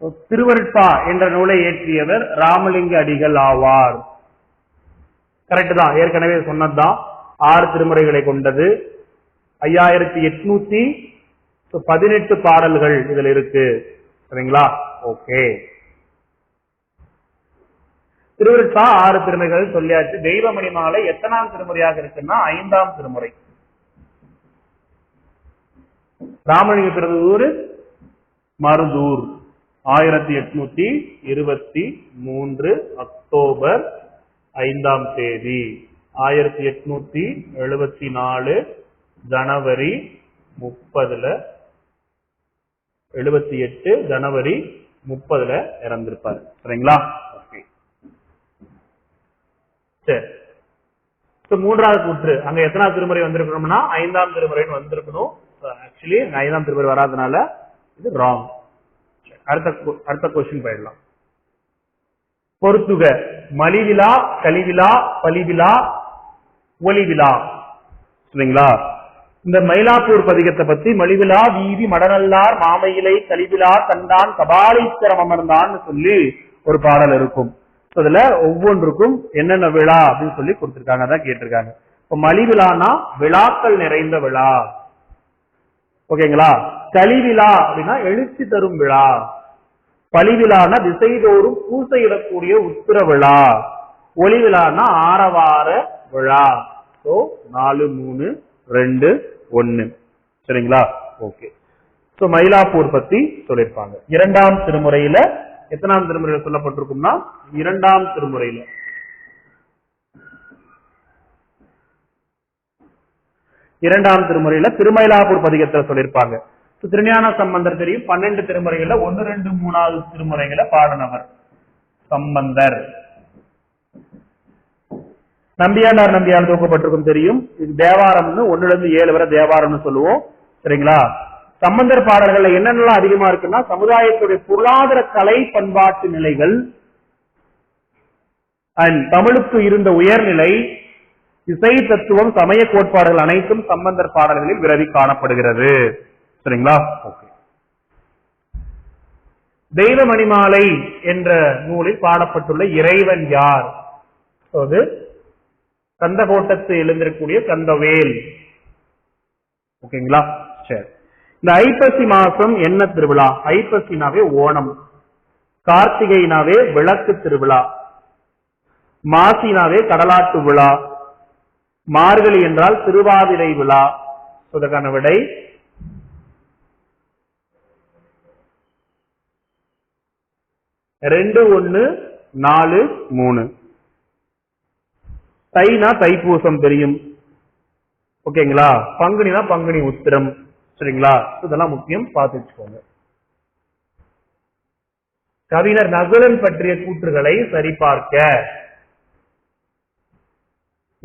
திருவருட்பா என்ற நூலை இயற்றியவர் ராமலிங்க அடிகள் ஆவார். கரெக்ட் தான். ஏற்கனவே சொன்னதுதான். ஆறு திருமுறைகளை கொண்டது. ஐயாயிரத்தி எட்நூத்தி பதினெட்டு பாடல்கள் இதுல இருக்கு. சரிங்களா? ஓகே திருவிருட்பா ஆறு திருமுறைகள் சொல்லியாச்சு. தெய்வமணி மாலை எத்தனாம் திருமுறையாக இருக்குன்னா ஐந்தாம் திருமுறை. ராமலிங்க பிறந்தூர் மருதூர். ஆயிரத்தி எட்நூத்தி இருபத்தி மூன்று அக்டோபர் ஐந்தாம் தேதி. ஆயிரத்தி எட்நூத்தி எழுபத்தி நாலு ஜனவரி முப்பதுல எழுபத்தி எட்டு ஜனவரி முப்பதுல இறந்திருப்பாரு. சரிங்களா? ஓகே. சரி. So, மூன்றாவது கூற்று. அங்க எத்தனாவது திருமுறை வந்திருக்கணும்னா ஐந்தாம் திருமுறைன்னு வந்திருக்கணும். ஆக்சுவலி ஐந்தாம் திருமுறை வராதனால இது ராங் அடுத்த அடுத்த கொஸ்டின் போயிடலாம். பொறுத்துக. மலிவிழா கழிவிழா பலிவிழா ஒளிவிழா சரிங்களா? இந்த மயிலாப்பூர் பதிகத்தை பத்தி மலிவிழா வீதி மடநல்லார் மாமையிலை கழிவிழா கண்டான் கபாலீஸ்வரம் அமர்ந்தான்னு சொல்லி ஒரு பாடல் இருக்கும். அதுல ஒவ்வொன்றுக்கும் என்னென்ன விழா அப்படின்னு சொல்லி கொடுத்திருக்காங்க அதான் கேட்டிருக்காங்க. இப்ப மலிவிழானா விழாக்கள் நிறைந்த விழா. ஓகேங்களா? கலிவிழா அப்படின்னா எழுச்சி தரும் விழா. பலிவிழானா திசைதோறும் பூசையிடக்கூடிய உத்திர விழா ஒளி விழானா ஆரவார விழா. சோ நாலு மூணு ரெண்டு ஒன்னு சரிங்களா? ஓகே சோ மயிலாப்பூர் பத்தி சொல்லியிருப்பாங்க. இரண்டாம் திருமுறையில எத்தனாம் திருமுறையில சொல்லப்பட்டிருக்கும்னா இரண்டாம் திருமுறையில. இரண்டாம் திருமுறையில திருமயிலாப்பூர் பதிகத்துல சொல்லியிருப்பாங்க. திருஞான சம்பந்தர் தெரியும் பன்னெண்டு திருமுறைகள்ல ஒன்னு ரெண்டு மூணாவது திருமுறைகளை பாடினவர். சம்பந்தர். நம்பியாண்டார் நம்பியார் தூக்கப்பட்டிருக்கும் தெரியும். இது தேவாரம்னு ஒன்னுல இருந்து ஏழு வரை தேவாரம்னு சொல்லுவோம். சரிங்களா? சம்பந்தர் பாடல்கள்ல என்னென்னலாம் அதிகமா இருக்குன்னா சமுதாயத்துடைய பொருளாதார கலை பண்பாட்டு நிலைகள் அண்ட் தமிழுக்கு இருந்த உயர்நிலை இசை தத்துவம் சமய கோட்பாடுகள் அனைத்தும் சம்பந்தர் பாடல்களில் விரவி காணப்படுகிறது. சரிங்களா? ஓகே. தெய்வ மணிமாலை என்ற நூலில் பாடப்பட்டுள்ள இறைவன் யார்? அதாவது அது கந்தகோட்டத்து எழுந்திருக்கக்கூடிய கந்தவேல். ஓகேங்களா? சரி. இந்த ஐப்பசி மாசம் என்ன திருவிழா? ஐப்பசினாவே ஓணம். கார்த்திகைனாவே விளக்கு திருவிழா. மாசினாவே கடலாட்டு விழா. மார்கழி என்றால் திருவாதிரை விழா. இதற்கான விடை ரெண்டு ஒன்னு நாலு மூணு. தைனா தைப்பூசம் தெரியும். ஓகேங்களா பங்குனினா பங்குனி உத்திரம். சரிங்களா? இதெல்லாம் முக்கியம் பார்த்து வச்சுக்கோங்க. கவிஞர் நகுலன் பற்றிய கூற்றுகளை சரிபார்க்க.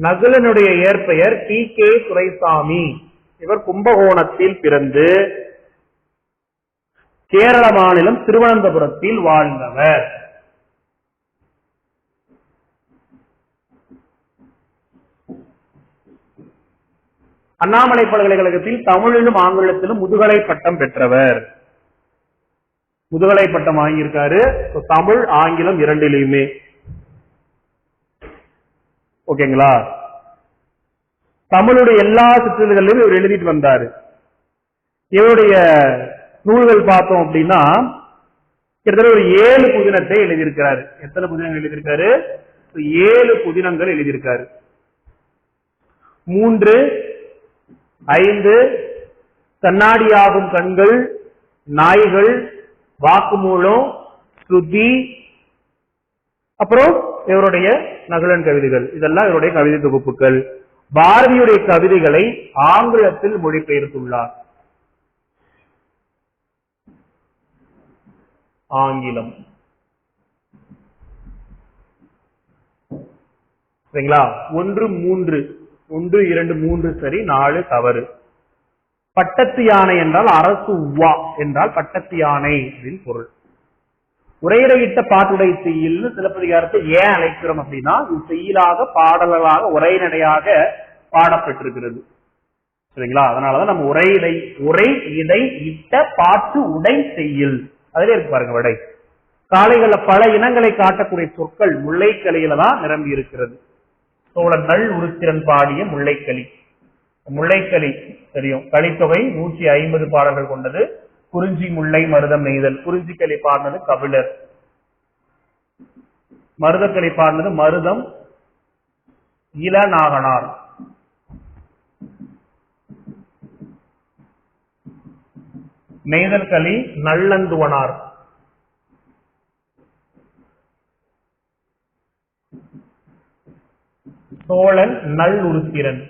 நகுலனுடைய இயற்பெயர் டி கே துரைசாமி. இவர் கும்பகோணத்தில் பிறந்து கேரள மாநிலம் திருவனந்தபுரத்தில் வாழ்ந்தவர். அண்ணாமலை பல்கலைக்கழகத்தில் தமிழிலும் ஆங்கிலத்திலும் முதுகலை பட்டம் பெற்றவர். முதுகலை பட்டம் வாங்கியிருக்காரு. தமிழ் ஆங்கிலம் இரண்டிலையுமே ஓகேங்களா? தமிழுடைய எல்லா சிற்றிதழ்களிலும் இவர் எழுதிட்டு வந்தாரு. இவருடைய நூல்கள் பார்த்தோம் அப்படின்னா கிட்டத்தட்ட ஒரு ஏழு புதினத்தை எழுதியிருக்கிறாரு. எத்தனை புதினங்கள் எழுதியிருக்காரு? ஏழு புதினங்கள் எழுதியிருக்காரு. மூன்று ஐந்து கண்ணாடியாகும் கண்கள் நாய்கள் வாக்குமூலம் ஸ்ருதி அப்புறம் இவருடைய நகுலன் கவிதைகள். இதெல்லாம் இவருடைய கவிதை தொகுப்புகள். பாரதியுடைய கவிதைகளை ஆங்கிலத்தில் மொழிபெயர்த்துள்ளார். ஆங்கிலம். சரிங்களா? ஒன்று மூன்று. ஒன்று இரண்டு மூன்று சரி நாலு தவறு. பட்டத்து யானை என்றால் அரசு உவா என்றால் பட்டத்து யானை அப்படின்னு பொருள். உரையிடையிட்ட பாட்டுடை செய்யல்னு சிலப்பதிகாரத்தை ஏன் அழைக்கிறோம் அப்படின்னா இது செய்யலாக பாடல்களாக உரைநடையாக பாடப்பட்டிருக்கிறது. சரிங்களா? அதனாலதான் நம்ம உரையிடை உரை இடை இட்ட பாட்டு உடை செய்யுள் அதிலே இருக்கு பாருங்க விடை. காளைகள்ல பல இனங்களை காட்டக்கூடிய சொற்கள் முல்லைக்கலியில தான் நிரம்பி இருக்கிறது. சோழன் நல் உருத்திரன் பாடிய முல்லைக்கலி. முல்லைக்கலி தெரியும். கலித்தொகை நூற்றி ஐம்பது பாடல்கள் கொண்டது. குறிஞ்சி முல்லை மருதம் நெய்தல். குறிஞ்சிக்கலி பாடினது கபிலர். மருதக்கலி பாடினது மருதம் இளநாகனார் நெய்தல் களி நல்லந்துவனார். சோழன் நல் உருத்திரன்.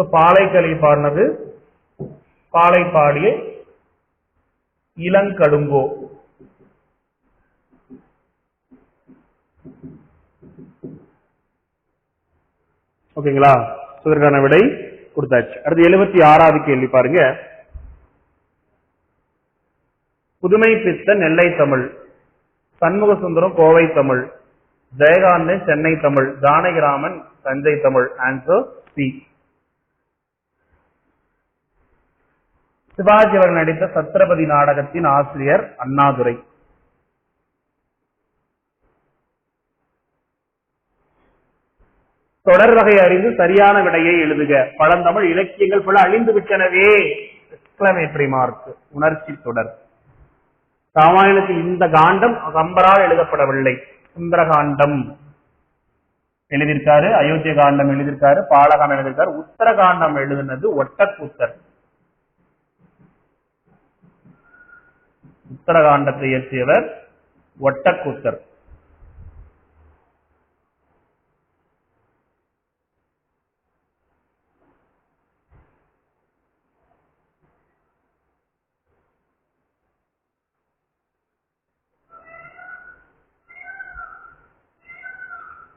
So, பாலைக்கலி பாடினது பாலை பாடிய இளங்கடுங்கோ ஓகேங்களா? இதற்கான விடை கொடுத்தாச்சு. அடுத்து எழுபத்தி ஆறாவது கேள்வி பாருங்க. புதுமை பித்த நெல்லை தமிழ் சண்முக சுந்தரம் கோவை தமிழ் ஜெயகாந்தன் சென்னை தமிழ் ஜானகிராமன் தஞ்சை தமிழ் ஆன்சர் சி சிவாஜி அவர் நடித்த சத்ரபதி நாடகத்தின் ஆசிரியர் அண்ணாதுரை. தொடர் வகை அறிந்து சரியான விடையை எழுதுக. பழந்தமிழ் இலக்கியங்கள் பல அழிந்து விட்டனவே. எக்ஸ்கிளமேட்டரி மார்க் உணர்ச்சி தொடர். ராமாயணத்தில் இந்த காண்டம் கம்பரால் எழுதப்படவில்லை. சுந்தரகாண்டம் எழுதியிருக்காரு அயோத்திய காண்டம் எழுதியிருக்காரு பாலகாண்டம் எழுதியிருக்காரு உத்தரகாண்டம் எழுதினது ஒட்டக்கூத்தர். உத்தரகாண்டத்தை இயற்றியவர் ஒட்டக்கூத்தர்.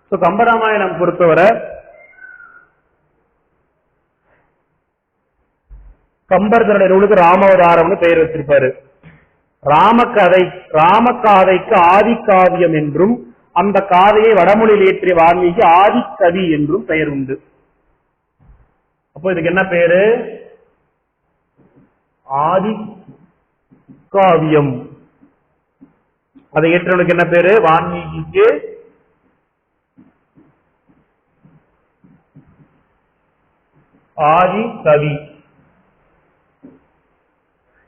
So, கம்பராமாயணம் பொறுத்தவரை கம்பர் தன்னுடைய நூலுக்கு ராமாவதாரம்னு பெயர் வச்சிருப்பாரு. ராமகதை ராமகாதைக்கு ஆதிக்காவியம் என்றும் அந்த காதையை வடமொழியில் ஏற்றிய வால்மீகி ஆதிக்கவி என்றும் பெயர் உண்டு. அப்போ இதுக்கு என்ன பேரு ஆதிக்காவியம் அதை ஏற்றவனுக்கு என்ன பேரு வால்மீகிக்கு ஆதி கவி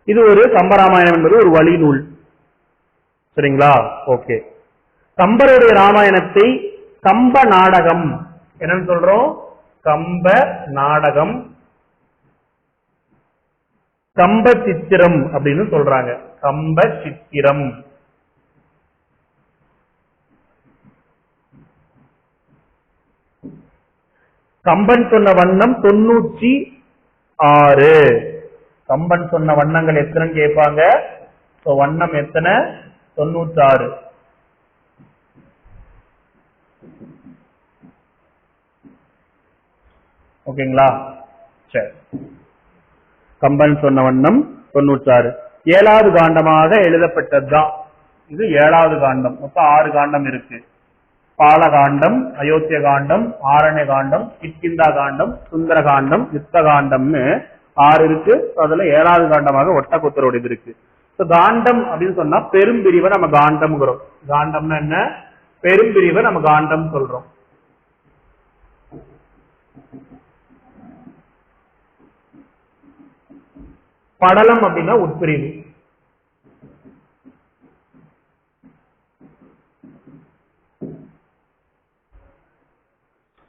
இது ஒரு கம்பராமாயணம் என்பது ஒரு வழி நூல். சரிங்களா? ஓகே. கம்பருடைய ராமாயணத்தை கம்ப நாடகம். என்னன்னு சொல்றோம்? கம்ப நாடகம். கம்ப சித்திரம் அப்படின்னு சொல்றாங்க. கம்ப சித்திரம். கம்பன் சொன்ன வண்ணம் தொண்ணூற்றி ஆறு. கம்பன் சொன்ன வண்ணங்கள் எத்தனைன்னு கேட்பாங்க? ஸோ வண்ணம் எத்தனை? தொண்ணூத்தி ஆறு ஓகேங்களா? சரி. கம்பன் சொன்ன வண்ணம் தொண்ணூற்றாறு. ஏழாவது காண்டமாக எழுதப்பட்டதுதான் இது ஏழாவது காண்டம். மொத்தம் ஆறு காண்டம் இருக்கு. பாலகாண்டம் அயோத்திய காண்டம் ஆரண்ய காண்டம் கிட்கிந்தா காண்டம் சுந்தர காண்டம் யுத்த காண்டம்னு ஆறு இருக்கு அதுல ஏழாவது காண்டமாக ஒட்டக்குத்தரோட இருக்கு. காண்டம் அப்படின்னு சொன்னா பெரும்பிரிவை நம்ம காண்டம்ங்கிறோம். காண்டம்னா என்ன? பெரும்பிரிவை நம்ம காண்டம் சொல்றோம். படலம் அப்படின்னா உட்பிரிவு.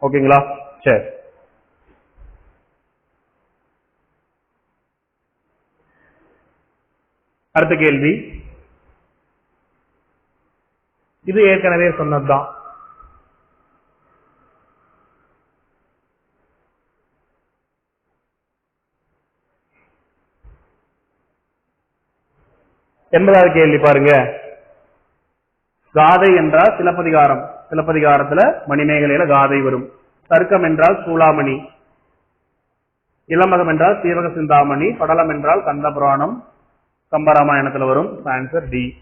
ஓகேங்களா? சரி. அடுத்த கேள்வி. இது ஏற்கனவே சொன்னதுதான். எண்பதாவது கேள்வி பாருங்க. காதை என்றால் சிலப்பதிகாரம். சிலப்பதிகாரத்துல மணிமேகலையில காதை வரும். தர்க்கம் என்றால் சூளாமணி. இளமகம் என்றால் சீவக சிந்தாமணி படலம் என்றால் கந்த புராணம் கம்பராமாயணத்துல வரும். ஆன்சர் டி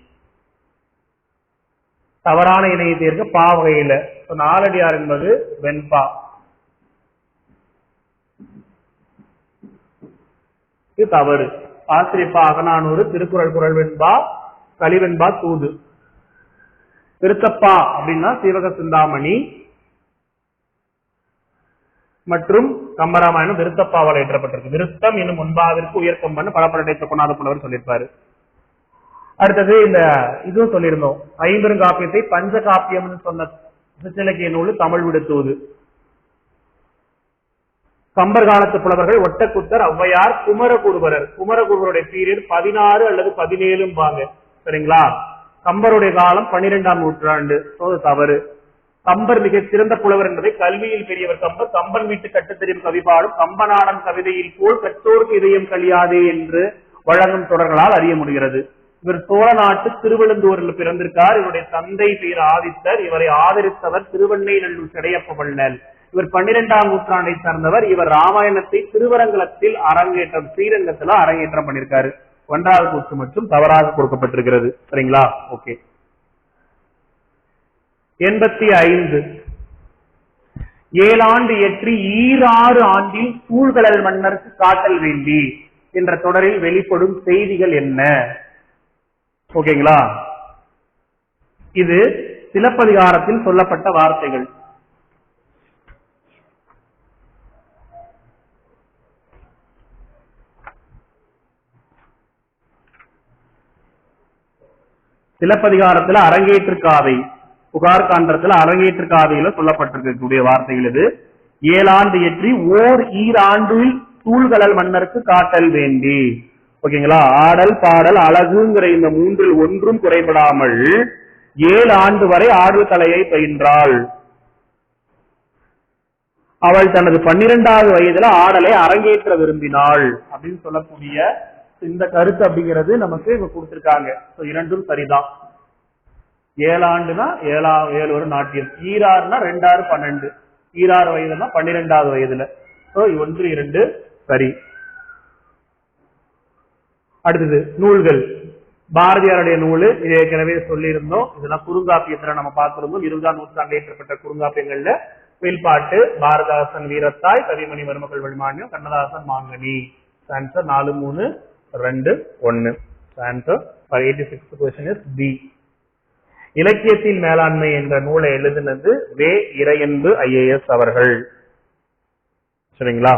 தவறான இணையை தீர்க்க பா வகையில. நாலடியார் என்பது வெண்பா. இது தவறு. ஆசிரியப்பா அகநானூறு திருக்குறள் குரல் வெண்பா கலிவெண்பா தூது. திருத்தப்பா அப்படின்னா சிவக சிந்தாமணி. மற்றும் கம்பராமாயணம் விருத்தப்பாவால் ஏற்றப்பட்டிருக்கு. விருத்தம் என்னும் முன்பாவிற்கு உயர்கம்பன்னு பலப்படை கொண்டாத புலவர் சொல்லியிருப்பாரு. அடுத்தது இந்த இதுவும் சொல்லியிருந்தோம். ஐம்பெருங்காப்பியத்தை பஞ்ச காப்பியம்னு சொன்ன சிற்றிலக்கிய நூல் தமிழ் விடுத்துவது கம்பர் காலத்து புலவர்கள் ஒட்டக்குத்தர் ஔவையார் குமரகுருபரர் குமரகுருவருடைய பீரியட் பதினாறு அல்லது பதினேழும் வாங்க சரிங்களா? கம்பருடைய காலம் பன்னிரெண்டாம் நூற்றாண்டு. தவறு. கம்பர் மிக சிறந்த புலவர் என்பதை கல்வியில் பெரியவர் கம்பர் கம்பன் வீட்டு கட்டு தெரியும் கவிபாடும் கம்பநாடன் கவிதையில் போல் கற்றோருக்கு இதயம் கழியாதே என்று வழங்கும் தொடர்களால் அறிய முடிகிறது. இவர் சோழ நாட்டு திருவெழுந்தூரில் பிறந்திருக்கார். இவருடைய தந்தை பெயர் ஆதித்தர். இவரை ஆதரித்தவர் திருவண்ணை நல்லூர் செடையப்ப வள்ளல். இவர் பன்னிரெண்டாம் நூற்றாண்டை சார்ந்தவர். இவர் ராமாயணத்தை திருவரங்கலத்தில் அரங்கேற்றம் ஸ்ரீரங்கத்துல அரங்கேற்றம் பண்ணிருக்காரு. ஒன்றாவது கூற்று மற்றும் தவறாக கொடுக்கப்பட்டிருக்கிறது. சரிங்களா? ஓகே. எண்பத்தி ஐந்து. ஏழாண்டு இயற்றி ஈராறு ஆண்டில் சூழ்கடல் மன்னருக்கு காட்டல் வேண்டி என்ற தொடரில் வெளிப்படும் செய்திகள் என்ன? ஓகேங்களா? இது சிலப்பதிகாரத்தில் சொல்லப்பட்ட வார்த்தைகள். சிலப்பதிகாரத்தில் அரங்கேற்று காதை. புகார் காண்டத்துல அரங்கேற்று காதையில சொல்லப்பட்டிருக்கக்கூடிய வார்த்தைகள் இது. ஏழாண்டு ஏற்றி ஓர் ஈராண்டில் தூள்கடல் மன்னருக்கு காட்டல் வேண்டி. ஓகேங்களா? ஆடல் பாடல் அழகுங்கிற இந்த மூன்றில் ஒன்றும் குறைபடாமல் ஏழு ஆண்டு வரை ஆடல் கலையை பயின்றாள். அவள் தனது பன்னிரெண்டாவது வயதுல ஆடலை அரங்கேற்ற விரும்பினாள் அப்படின்னு சொல்லக்கூடிய இந்த கருத்து அப்படிங்கிறது நமக்கு இவங்க கொடுத்திருக்காங்க. இரண்டும் சரிதான். ஏழாண்டுனா ஏழா ஏழு ஒரு நாட்டியம் ஈராறுனா ரெண்டாறு பன்னெண்டு. ஈராறு வயதுனா பன்னிரெண்டாவது வயதுல. ஸோ ஒன்று இரண்டு சரி. அடுத்தது நூல்கள். பாரதியாருடைய நூலு இது ஏற்கனவே சொல்லியிருந்தோம். இதெல்லாம் குறுங்காப்பியத்துல நம்ம பார்த்திருந்தோம். இருபதாம் நூற்றாண்டு ஏற்றப்பட்ட குறுங்காப்பியங்கள்ல வேல்பாட்டு பாரதாசன் வீரத்தாய் கவிமணி மருமக்கள் வழிமானியம் கண்ணதாசன் மாங்கனி. ஆன்சர் நாலு மூணு ரெண்டு ஒன்னு. Answer eighty six question is B இலக்கியத்தின் மேலாண்மை என்ற நூலை எழுதினது வே. இறையன்பு ஐஏஎஸ் அவர்கள். சரிங்களா?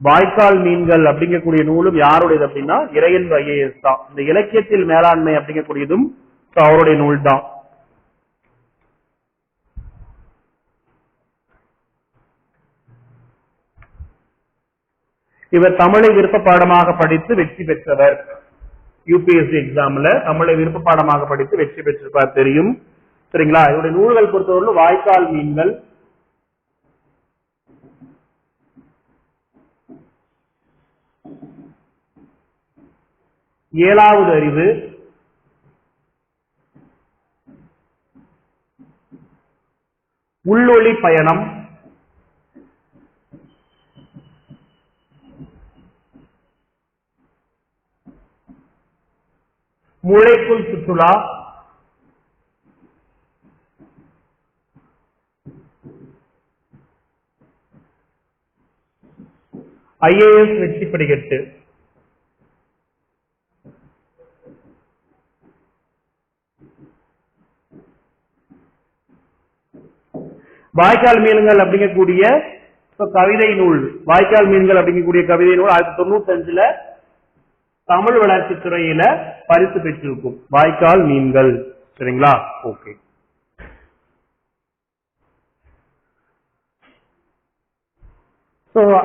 வாய்க்கால் மீன்கள் அப்படிங்கக்கூடிய நூலும் யாருடையது அப்படின்னா இறையன்பு ஐஏஎஸ் தான். இந்த இலக்கியத்தில் மேலாண்மை அப்படிங்கக்கூடியதும் அவருடைய நூல் தான். இவர் தமிழை விருப்ப பாடமாக படித்து வெற்றி பெற்றவர். யூபிஎஸ்சி எக்ஸாம்ல தமிழை விருப்ப பாடமாக படித்து வெற்றி பெற்றிருப்பார் தெரியும். சரிங்களா? இவருடைய நூல்கள் பொறுத்தவரை வாய்க்கால் மீன்கள். ஏழாவது அறிவு. உள்ளொளி பயணம். மூளைக்குள் சுற்றுலா. ஐஏஎஸ் வெற்றி படிக்கட்டு. வாய்க்கால் மீன்கள் அப்படிங்கக்கூடிய கவிதை நூல் வாய்க்கால் மீன்கள் அப்படிங்கக்கூடிய கவிதை நூல் ஆயிரத்தி தொண்ணூத்தி அஞ்சுல தமிழ் வளர்ச்சி துறையில பரிசு பெற்றிருக்கும். வாய்க்கால் மீன்கள். சரிங்களா? ஓகே.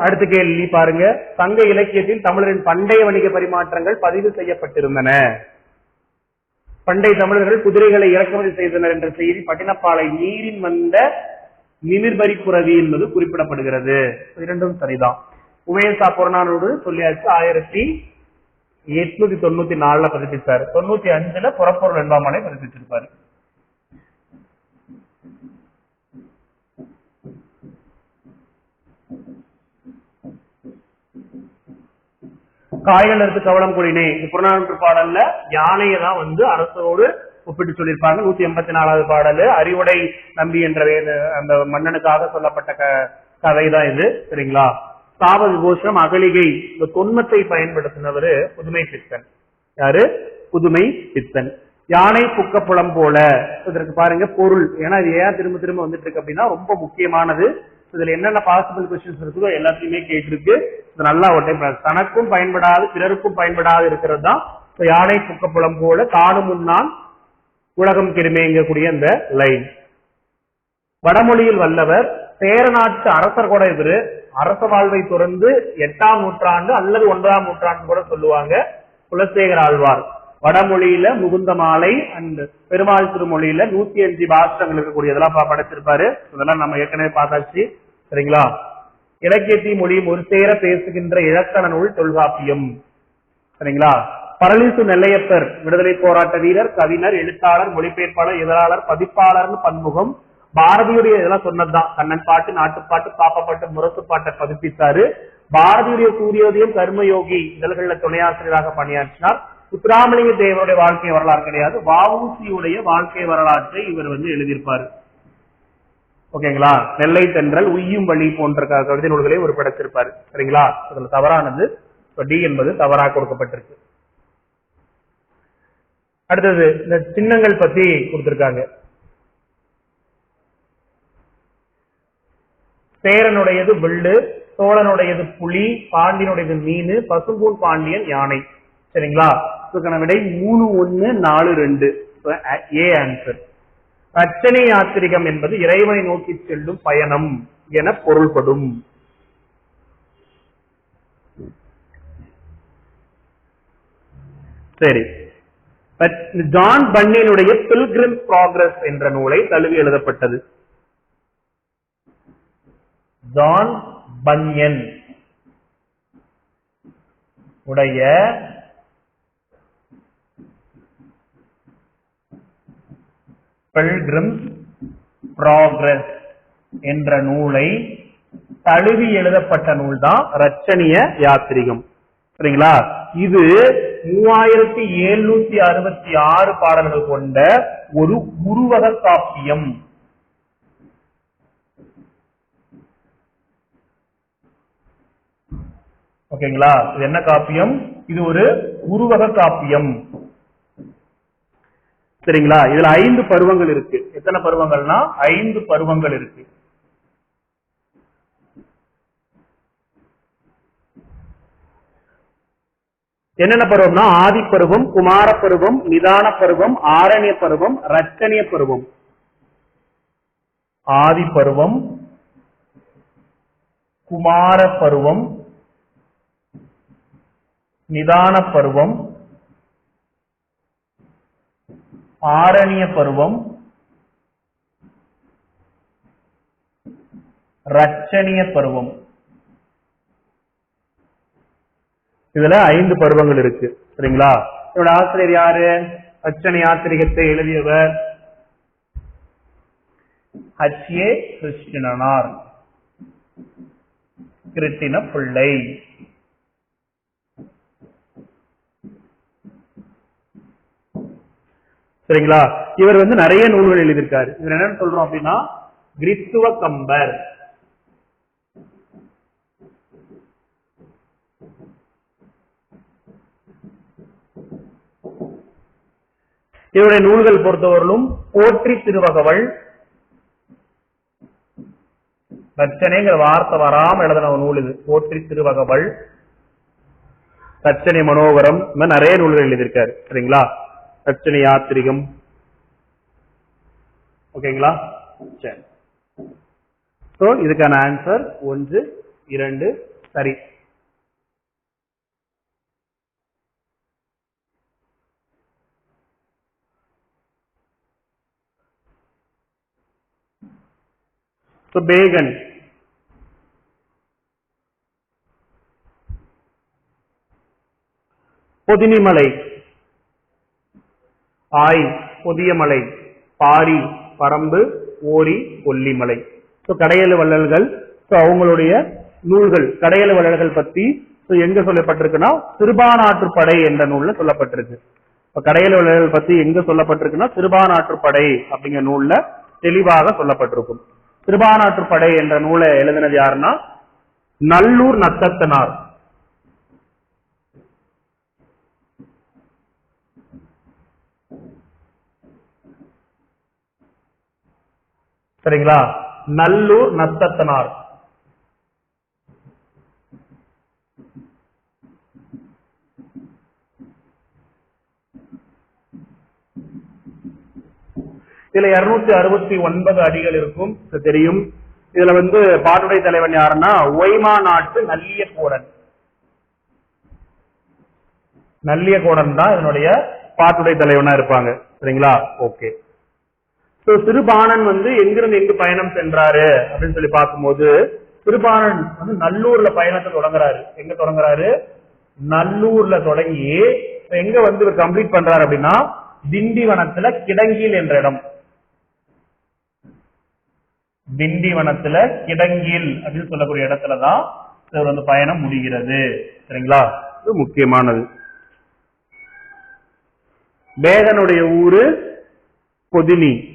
அடுத்த கேள்வி பாருங்க. சங்க இலக்கியத்தில் தமிழரின் பண்டைய வணிக பரிமாற்றங்கள் பதிவு செய்யப்பட்டிருந்தன. பண்டை தமிழர்கள் குதிரைகளை இறக்குமதி செய்தனர் என்ற செய்தி பட்டினப்பாலை நீரின் வந்த நிமிர்பரி குறவி என்பது குறிப்பிடப்படுகிறது. இரண்டும் சரிதான். உமேசா புறநானூறு சொல்லியாச்சு ஆயிரத்தி எட்நூத்தி தொண்ணூத்தி நாலுல பதிப்பிச்சாரு தொண்ணூத்தி அஞ்சுல புறப்பொருள் வெண்பாமனை பதிப்பிச்சிருப்பாரு காய்கள் எடுத்து கவலம் கூடினே. இந்த புறநானூற்று பாடல்ல யானையை தான் வந்து அரசோடு ஒப்பிட்டு சொல்லியிருப்பாங்க. நூத்தி எண்பத்தி நாலாவது பாடல். அறிவுடை நம்பி என்ற அந்த மன்னனுக்காக சொல்லப்பட்ட க- கதை தான் இது. சரிங்களா? சாப விபோஷம் அகலிகை இந்த தொன்மத்தை பயன்படுத்தினவரு புதுமை பித்தன் யாரு? புதுமை பித்தன் யானை புக்கப்புலம் போல. இதற்கு பாருங்க பொருள். ஏன்னா இது ஏன் திரும்ப திரும்ப வந்துட்டு இருக்கு அப்படின்னா ரொம்ப முக்கியமானது. இதுல என்னென்ன பாசிபிள் கொஸ்டின்ஸ் இருக்குதோ எல்லாத்தையுமே கேட்டிருக்கு. இது நல்லா ஒரு டைம் தனக்கும் பயன்படாது பிறருக்கும் பயன்படாது இருக்கிறது தான் இப்ப யானை புக்கப்புலம் போல காணும் முன்னான் உலகம் கிருமேங்கக்கூடிய அந்த லைன் வடமொழியில் வல்லவர் சேர நாட்டு அரசர் கூட இவரு அரச வாழ்வை துறந்து எட்டாம் நூற்றாண்டு அல்லது ஒன்பதாம் நூற்றாண்டு கூட சொல்லுவாங்க குலசேகர ஆழ்வார். வடமொழியில முகுந்த மாலை அண்ட் பெருமாள் திருமொழியில நூத்தி அஞ்சு பாஷ்டங்கள் இருக்கக்கூடியதெல்லாம் இதெல்லாம் படைச்சிருப்பாரு இதெல்லாம் நம்ம ஏற்கனவே பார்த்தாச்சு. சரிங்களா? இலக்கியத்தி மொழியும் ஒரு சேர பேசுகின்ற இலக்கண நூல் தொல்காப்பியம். சரிங்களா? பரளிசு நெல்லையப்பர் விடுதலை போராட்ட வீரர் கவிஞர் எழுத்தாளர் மொழிபெயர்ப்பாளர் இதழாளர் பதிப்பாளர் பன்முகம் பாரதியுடைய இதெல்லாம் சொன்னதுதான். கண்ணன் பாட்டு நாட்டுப்பாட்டு பாப்பப்பாட்டு முரசு பாட்டை பதிப்பித்தாரு. பாரதியுடைய சூரியோதயம் கர்மயோகி இதழ்கள்ல துணையாசிரியராக பணியாற்றினார். உத்ராமலிங்க தேவருடைய வாழ்க்கை வரலாறு கிடையாது. வாவூசியுடைய வாழ்க்கை வரலாற்றை இவர் வந்து எழுதியிருப்பாரு. ஓகேங்களா? நெல்லை தென்றல் உய்யும் வழி போன்ற கவிதை நூல்களை ஒரு படைச்சிருப்பாரு சரிங்களா? அதுல தவறானது. டி என்பது தவறாக கொடுக்கப்பட்டிருக்கு. அடுத்தது இந்த சின்னங்கள் பத்தி கொடுத்திருக்காங்க. சேரனுடையது வில்லு சோழனுடையது புலி பாண்டியனுடையது மீன் பசும்பூன் பாண்டியன் யானை. சரிங்களா? இதுக்கான விடை மூணு ஒன்னு நாலு ரெண்டு. ஏ ஆன்சர் ரச்சனை யாத்திரிகம் என்பது இறைவனை நோக்கி செல்லும் பயணம் என பொருள்படும். சரி. ஜான் பன்னியனுடைய பில்கிரிம் ப்ராக்ரஸ் என்ற நூலை தழுவி எழுதப்பட்டது. ஜான் பன்யன் உடைய பில்கிரிம் ப்ராக்ரஸ் என்ற நூலை தழுவி எழுதப்பட்ட நூல் தான் ரச்சனிய யாத்திரிகம். சரிங்களா? இது மூவாயிரத்தி எழுநூத்தி அறுபத்தி ஆறு பாடல்கள் கொண்ட ஒரு உருவக காப்பியம். ஓகேங்களா? இது என்ன காப்பியம்? இது ஒரு உருவக காப்பியம். சரிங்களா? இதுல ஐந்து பருவங்கள் இருக்கு. எத்தனை பருவங்கள்னா? ஐந்து பருவங்கள் இருக்கு. என்னென்ன பருவம்னா? ஆதி பருவம் குமார பருவம் நிதான பருவம் ஆரண்ய பருவம் ரத்தனிய பருவம். ஆதி பருவம் குமார பருவம் நிதான பருவம் ஆரண்ய பருவம் ரச்சனிய பருவம் இதுல ஐந்து பருவங்கள் இருக்கு சரிங்களா? இதோட ஆசிரியர் யாரு? ரச்சனை யாத்திரிகத்தை எழுதியவர் ஹச் ஏ கிருஷ்ணனார். கிருட்டின பிள்ளை. சரிங்களா? இவர் வந்து நிறைய நூல்கள் எழுதியிருக்காரு. இவர் என்னன்னு சொல்றோம் அப்படின்னா கிறிஸ்துவ கம்பர். இவருடைய நூல்கள் பொறுத்தவரையிலும் போற்றி திருவகவள் தச்சனைங்கிற வார்த்தை வராம எழுதின நூல் இது. போற்றி திருவகவள் தச்சனை மனோகரம் இந்த மாதிரி நிறைய நூல்கள் எழுதியிருக்காரு. சரிங்களா? ரச்சனை யாத்திரிகம். ஓகேங்களா சரி. ஸோ இதுக்கான ஆன்சர் ஒன்று இரண்டு சரி. ஸோ பேகன் பொதினிமலை ஆய் புதியமலை பாரி பரம்பு ஓரி கொல்லிமலை. ஸோ கடையெழு வள்ளல்கள் ஸோ அவங்களுடைய நூல்கள் கடையெழு வள்ளல்கள் பத்தி ஸோ எங்க சொல்லப்பட்டிருக்குன்னா சிறுபானாற்றுப்படை என்ற நூல்ல சொல்லப்பட்டிருக்கு. இப்போ கடையல் வள்ளல்கள் பத்தி எங்க சொல்லப்பட்டிருக்குன்னா சிறுபானாற்றுப்படை அப்படிங்கிற நூல்ல தெளிவாக சொல்லப்பட்டிருக்கும். சிறுபானாற்றுப்படை என்ற நூலை எழுதினது யாருன்னா நல்லூர் நத்தத்தனார். சரிங்களா? நல்லூர் நத்தத்தனார். இதுல இருநூத்தி அறுபத்தி ஒன்பது அடிகள் இருக்கும். தெரியும். இதுல வந்து பாட்டுடை தலைவன் யாருன்னா ஒய்மா நாட்டு நல்லிய கோடன் நல்லிய கோடன் தான் இதனுடைய பாட்டுடை தலைவனா இருப்பாங்க. சரிங்களா? ஓகே. சோ சிறுபாணன் வந்து எங்கிருந்து எங்கு பயணம் சென்றாரு? அப்படின்னு சொல்லி பார்க்கும்போது சிறுபாணன் வந்து நல்லூர்ல பயணத்தை தொடங்குறாரு. எங்க தொடங்குறாரு? நல்லூர்ல தொடங்கி எங்க வந்து இவர் கம்ப்ளீட் பண்றாரு அப்படின்னா திண்டிவனத்துல கிடங்கில் என்ற இடம். திண்டிவனத்துல கிடங்கில் அப்படின்னு சொல்லக்கூடிய இடத்துலதான் இவர் வந்து பயணம் முடிகிறது. சரிங்களா? இது முக்கியமானது. பேகனுடைய ஊரு பொதினி.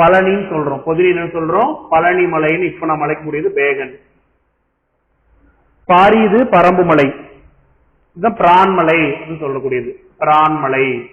பழனின்னு சொல்றோம். பொதினின்னு சொல்றோம்? பழனி மலைன்னு இப்ப நான் அழைக்கக்கூடியது பேகன். பாரிது பரம்பு மலை. இதுதான் பிரான்மலை சொல்லக்கூடியது. பிரான்மலை